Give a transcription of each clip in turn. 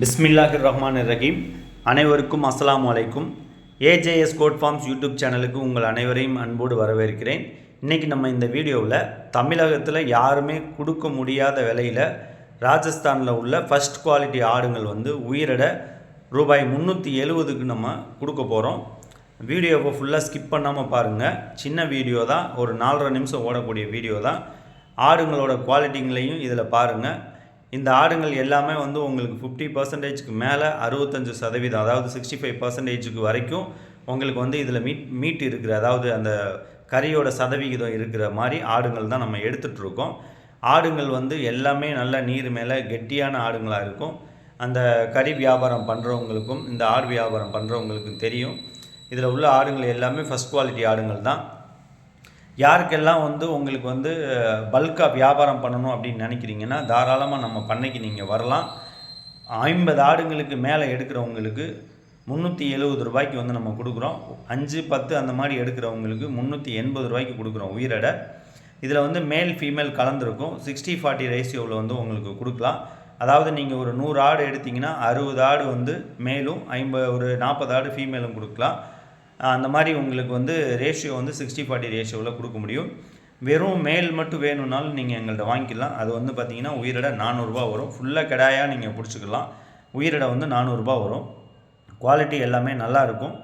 பிஸ்மில்லாஹிர் ரஹ்மான் ரஹீம் அனைவருக்கும் அஸ்லாம் அலைக்கும். ஏஜேஎஸ் கோட் ஃபார்ம்ஸ் யூடியூப் சேனலுக்கு உங்கள் அனைவரையும் அன்போடு வரவேற்கிறேன். இன்றைக்கி நம்ம இந்த வீடியோவில் தமிழகத்தில் யாருமே கொடுக்க முடியாத விலையில் ராஜஸ்தானில் உள்ள ஃபஸ்ட் குவாலிட்டி ஆடுங்கள் வந்து உயிரிட ரூபாய் முந்நூற்றி எழுபதுக்கு நம்ம கொடுக்க போகிறோம் வீடியோவை ஃபுல்லாக ஸ்கிப் பண்ணாமல் பாருங்கள் சின்ன வீடியோ தான் ஒரு நாலரை நிமிஷம் ஓடக்கூடிய வீடியோ தான். ஆடுங்களோட குவாலிட்டிங்களையும் இதில் பாருங்கள் இந்த ஆடுங்கள் எல்லாமே வந்து உங்களுக்கு ஃபிஃப்டி பர்சன்டேஜ்க்கு மேலே அறுபத்தஞ்சு சதவீதம் அதாவது சிக்ஸ்டி ஃபைவ் பர்சன்டேஜுக்கு வரைக்கும் உங்களுக்கு வந்து இதில் மீட் மீட் இருக்கிற அதாவது அந்த கறியோட சதவிகிதம் இருக்கிற மாதிரி ஆடுங்கள் தான் நம்ம எடுத்துகிட்ருக்கோம் ஆடுங்கள் வந்து எல்லாமே நல்ல நீர் மேலே கெட்டியான ஆடுங்களாக இருக்கும். அந்த கறி வியாபாரம் பண்ணுறவங்களுக்கும் இந்த ஆடு வியாபாரம் பண்ணுறவங்களுக்கும் தெரியும். இதில் உள்ள ஆடுங்கள் எல்லாமே ஃபஸ்ட் குவாலிட்டி ஆடுங்கள் தான். யாருக்கெல்லாம் வந்து உங்களுக்கு வந்து பல்காக வியாபாரம் பண்ணணும் அப்படின்னு நினைக்கிறீங்கன்னா தாராளமாக நம்ம பண்ணைக்கு நீங்கள் வரலாம். ஐம்பது ஆடுங்களுக்கு மேலே எடுக்கிறவங்களுக்கு முந்நூற்றி எழுபது ரூபாய்க்கு வந்து நம்ம கொடுக்குறோம். அஞ்சு பத்து அந்த மாதிரி எடுக்கிறவங்களுக்கு முந்நூற்றி எண்பது ரூபாய்க்கு கொடுக்குறோம் உயிரடை. இதில் வந்து மேல் ஃபீமேல் கலந்துருக்கும். சிக்ஸ்டி ஃபார்ட்டி ரேஷியோவில் வந்து உங்களுக்கு கொடுக்கலாம். அதாவது நீங்கள் ஒரு நூறு ஆடு எடுத்திங்கன்னா அறுபது ஆடு வந்து மேலும் ஐம்பது ஒரு நாற்பது ஆடு ஃபீமேலும் கொடுக்கலாம். அந்த மாதிரி உங்களுக்கு வந்து ரேஷியோ வந்து சிக்ஸ்டி ஃபார்ட்டி ரேஷியோவில் கொடுக்க முடியும். வெறும் மேல் மட்டும் வேணும்னாலும் நீங்கள் எங்கள்கிட்ட வாங்கிக்கலாம். அது வந்து பார்த்தீங்கன்னா உயிரிட நானூறுரூவா வரும். ஃபுல்லாக கிடாயாக நீங்கள் பிடிச்சிக்கலாம். உயிரிட வந்து நானூறுரூபா வரும். குவாலிட்டி எல்லாமே நல்லாயிருக்கும்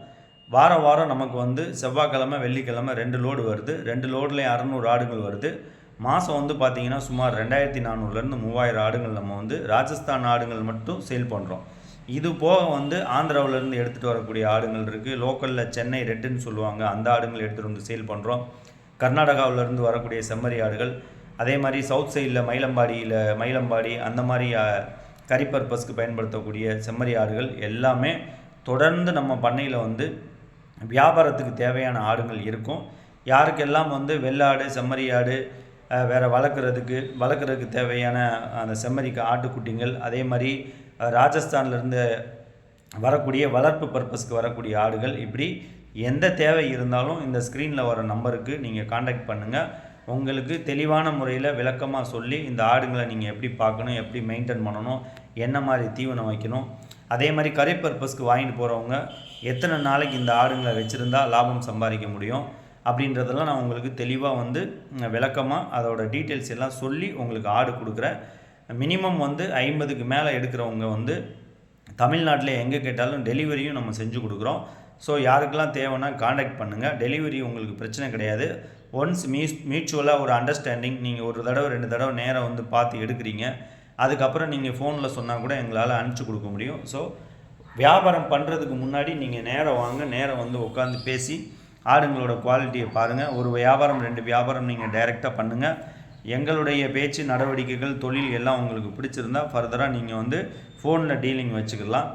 வாரம் வாரம் நமக்கு வந்து செவ்வாய்க்கிழமை வெள்ளிக்கிழமை ரெண்டு லோடு வருது. ரெண்டு லோட்லேயும் அறநூறு ஆடுகள் வருது. மாதம் வந்து பார்த்திங்கன்னா சுமார் ரெண்டாயிரத்தி நானூறுலேருந்து மூவாயிரம் ஆடுகள் நம்ம வந்து ராஜஸ்தான் ஆடுகள் மட்டும் சேல் பண்ணுறோம் இது போக வந்து ஆந்திராவிலேருந்து எடுத்துகிட்டு வரக்கூடிய ஆடுங்கள் இருக்குது லோக்கலில் சென்னை ரெட்டுன்னு சொல்லுவாங்க. அந்த ஆடுங்கள் எடுத்துகிட்டு வந்து சேல் பண்ணுறோம் கர்நாடகாவிலேருந்து வரக்கூடிய செம்மறி ஆடுகள். அதே மாதிரி சவுத் சைடில் மயிலம்பாடியில் மயிலம்பாடி அந்த மாதிரி கறி பர்பஸ்க்கு பயன்படுத்தக்கூடிய செம்மறி ஆடுகள் எல்லாமே தொடர்ந்து நம்ம பண்ணையில் வந்து வியாபாரத்துக்கு தேவையான ஆடுகள் இருக்கும். யாருக்கெல்லாம் வந்து வெள்ளாடு செம்மறி ஆடு வேறு வளர்க்குறதுக்கு வளர்க்குறதுக்கு தேவையான அந்த செம்மறிக்கு ஆட்டுக்குட்டிங்கள் அதே மாதிரி ராஜஸ்தான்லேருந்து வரக்கூடிய வளர்ப்பு பர்பஸ்க்கு வரக்கூடிய ஆடுகள் இப்படி எந்த தேவை இருந்தாலும் இந்த ஸ்க்ரீனில் வர நம்பருக்கு நீங்கள் காண்டாக்ட் பண்ணுங்கள் உங்களுக்கு தெளிவான முறையில் விளக்கமாக சொல்லி இந்த ஆடுங்களை நீங்கள் எப்படி பார்க்கணும் எப்படி மெயின்டைன் பண்ணணும் என்ன மாதிரி தீவனம் வைக்கணும் அதே மாதிரி கரை பர்பஸ்க்கு வாங்கிட்டு போகிறவங்க எத்தனை நாளைக்கு இந்த ஆடுங்களை வச்சுருந்தா லாபம் சம்பாதிக்க முடியும் அப்படின்றதெல்லாம் நான் உங்களுக்கு தெளிவாக வந்து விளக்கமாக அதோட டீட்டெயில்ஸ் எல்லாம் சொல்லி உங்களுக்கு ஆடு கொடுக்குறேன். மினிமம் வந்து ஐம்பதுக்கு மேலே எடுக்கிறவங்க வந்து தமிழ்நாட்டில் எங்கே கேட்டாலும் டெலிவரியும் நம்ம செஞ்சு கொடுக்குறோம். ஸோ யாருக்கெல்லாம் தேவைன்னா காண்டாக்ட் பண்ணுங்கள் டெலிவரி உங்களுக்கு பிரச்சனை கிடையாது. ஒன்ஸ் மீஸ் மியூச்சுவலாக ஒரு அண்டர்ஸ்டாண்டிங் நீங்கள் ஒரு தடவை ரெண்டு தடவை நேரம் வந்து பார்த்து எடுக்கிறீங்க. அதுக்கப்புறம் நீங்கள் ஃபோனில் சொன்னால் கூட எங்களால் அனுப்பிச்சி கொடுக்க முடியும். ஸோ வியாபாரம் பண்ணுறதுக்கு முன்னாடி நீங்கள் நேரம் வாங்க. நேரம் வந்து உட்காந்து பேசி ஆடுங்களோட குவாலிட்டியை பாருங்கள் ஒரு வியாபாரம் ரெண்டு வியாபாரம் நீங்கள் டைரெக்டாக பண்ணுங்கள் எங்களுடைய பேச்சு நடவடிக்கைகள் தொழில் எல்லாம் உங்களுக்கு பிடிச்சிருந்தா ஃபர்தராக நீங்கள் வந்து ஃபோனில் டீலிங் வச்சுக்கலாம்.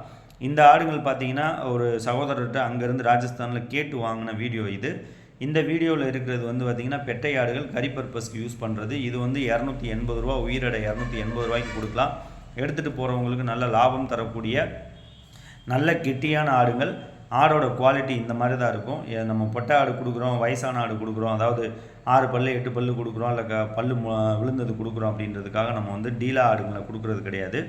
இந்த ஆடுகள் பார்த்தீங்கன்னா ஒரு சகோதரர்கிட்ட அங்கேருந்து ராஜஸ்தானில் கேட்டு வாங்கின வீடியோ இது. இந்த வீடியோவில் இருக்கிறது வந்து பார்த்திங்கன்னா பெட்டை ஆடுகள் கறி பர்பஸ்க்கு யூஸ் பண்ணுறது இது வந்து இரநூத்தி எண்பது ரூபா உயிரடை இரநூத்தி எண்பது ரூபாய்க்கு கொடுக்கலாம். எடுத்துகிட்டு போகிறவங்களுக்கு நல்ல லாபம் தரக்கூடிய நல்ல கெட்டியான ஆடுகள். ஆடோட குவாலிட்டி இந்த மாதிரி தான் இருக்கும் நம்ம பொட்டை ஆடு கொடுக்குறோம் வயசான ஆடு கொடுக்குறோம் அதாவது ஆறு பல்லு எட்டு பல்லு கொடுக்குறோம் இல்லை க பல்லு விழுந்தது கொடுக்குறோம் அப்படின்றதுக்காக நம்ம வந்து டீலா ஆடுங்களை கொடுக்குறது கிடையாது.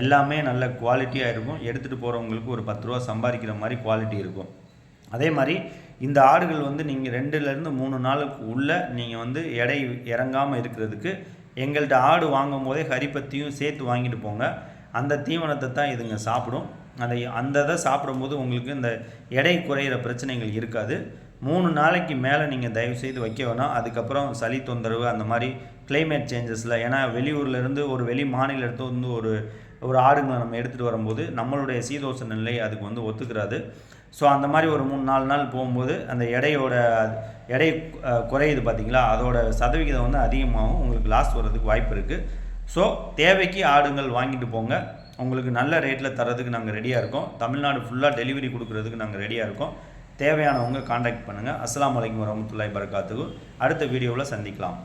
எல்லாமே நல்ல குவாலிட்டியாக இருக்கும். எடுத்துகிட்டு போகிறவங்களுக்கு ஒரு பத்து ரூபா சம்பாதிக்கிற மாதிரி குவாலிட்டி இருக்கும். அதே மாதிரி இந்த ஆடுகள் வந்து நீங்கள் ரெண்டுலேருந்து மூணு நாளுக்கு உள்ளே நீங்கள் வந்து எடை இறங்காமல் இருக்கிறதுக்கு எங்கள்கிட்ட ஆடு வாங்கும் போதே ஹரிப்பத்தியும் சேர்த்து வாங்கிட்டு போங்க. அந்த தீவனத்தை தான் இதுங்க சாப்பிடும். அந்த அந்த இதை சாப்பிடும்போது உங்களுக்கு இந்த எடை குறையிற பிரச்சனைகள் இருக்காது. மூணு நாளைக்கு மேலே நீங்கள் தயவு செய்து வைக்க வேணாம். அதுக்கப்புறம் சளி தொந்தரவு அந்த மாதிரி கிளைமேட் சேஞ்சஸில் ஏன்னா வெளியூர்லேருந்து ஒரு வெளி மாநிலத்து வந்து ஒரு ஒரு ஆடுங்களை நம்ம எடுத்துகிட்டு வரும்போது நம்மளுடைய சீதோஷ நிலை அதுக்கு வந்து ஒத்துக்கிறாது. ஸோ அந்த மாதிரி ஒரு மூணு நாலு நாள் போகும்போது அந்த எடையோட எடை குறையுது பார்த்தீங்களா அதோட சதவிகிதம் வந்து அதிகமாகவும் உங்களுக்கு லாஸ் வர்றதுக்கு வாய்ப்பு இருக்குது ஸோ தேவைக்கு ஆடுங்கள் வாங்கிட்டு போங்க. உங்களுக்கு நல்ல ரேட்டில் தரதுக்கு நாங்கள் ரெடியாக இருக்கோம். தமிழ்நாடு ஃபுல்லாக டெலிவரி கொடுக்குறதுக்கு நாங்கள் ரெடியாக இருக்கோம். தேவையானவங்க காண்டாக்ட் பண்ணுங்கள் அஸ்லாம் வலைக்கம் வரமத்துல்லாய் பரகாத்துக்கு அடுத்த வீடியோவில் சந்திக்கலாம்.